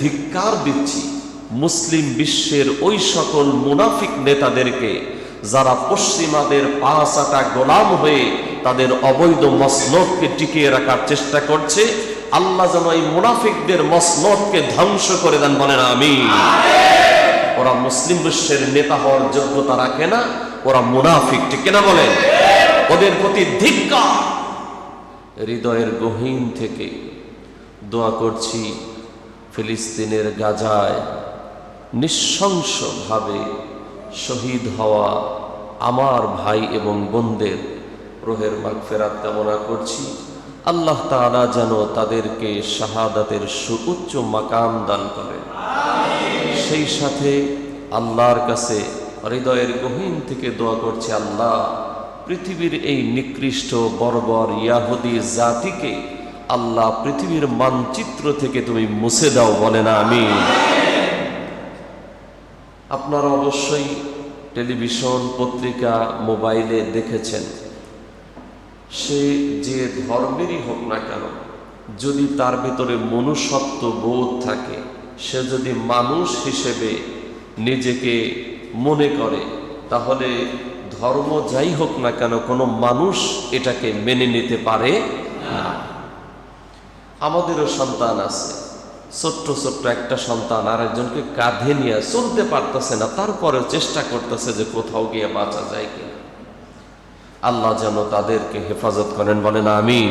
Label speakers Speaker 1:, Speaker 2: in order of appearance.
Speaker 1: ধিক্কার দিচ্ছি। মুসলিম বিশ্বের ওই সকল মুনাফিক নেতাদেরকে যারা পশ্চিমাদের পাঁচাটা গোলাম হয়ে তাদের অবৈধ মসনদকে টিকিয়ে রাখার চেষ্টা করছে আল্লাহ যেন এই মুনাফিকদের মসনদকে ধ্বংস করে দেন বলেন আমি ওরা মুসলিম বিশ্বের নেতা হওয়ার যোগ্যতা রাখে না ওরা মুনাফিক ঠিক কিনা বলেন? ওদের প্রতি ধিক্কার। হৃদয়ের গহীন থেকে দোয়া করছি ফিলিস্তিনের গাজায় নিঃশংসভাবে শহীদ হওয়া আমার ভাই এবং বোনদের রোহের মাগফেরাত কামনা করছি। আল্লাহ তাআলা যেন তাদেরকে শাহাদাতের সুউচ্চ মাকাম দান করেন। সেই সাথে আল্লাহর কাছে হৃদয়ের গহীন থেকে দোয়া করছে আল্লাহ পৃথিবীর এই নিকৃষ্ট বর্বর ইয়াহুদি জাতিকে আল্লাহ পৃথিবীর মানচিত্র থেকে তুমি মুছে দাও বলে না আমি আপনারা অবশ্যই টেলিভিশন, পত্রিকা, মোবাইলে দেখেছেন। সে যে ধর্মেরই হোক না কেন, যদি তার ভিতরে মনুষ্যত্ব বোধ থাকে, সে যদি মানুষ হিসেবে নিজেকে মনে করে, তাহলে ধর্ম যাই হোক না কেন, কোনো মানুষ এটাকে মেনে নিতে পারে না। আমাদেরও সন্তান আছে। ছোট্ট ছোট্ট একটা সন্তান আর একজনকে কাঁধে নিয়ে চলতে পারতেছে না, তারপরেও চেষ্টা করতেছে যে কোথাও গিয়ে বাঁচা যায় কিনা। আল্লাহ যেন তাদেরকে হেফাজত করেন, বলেন আমিন।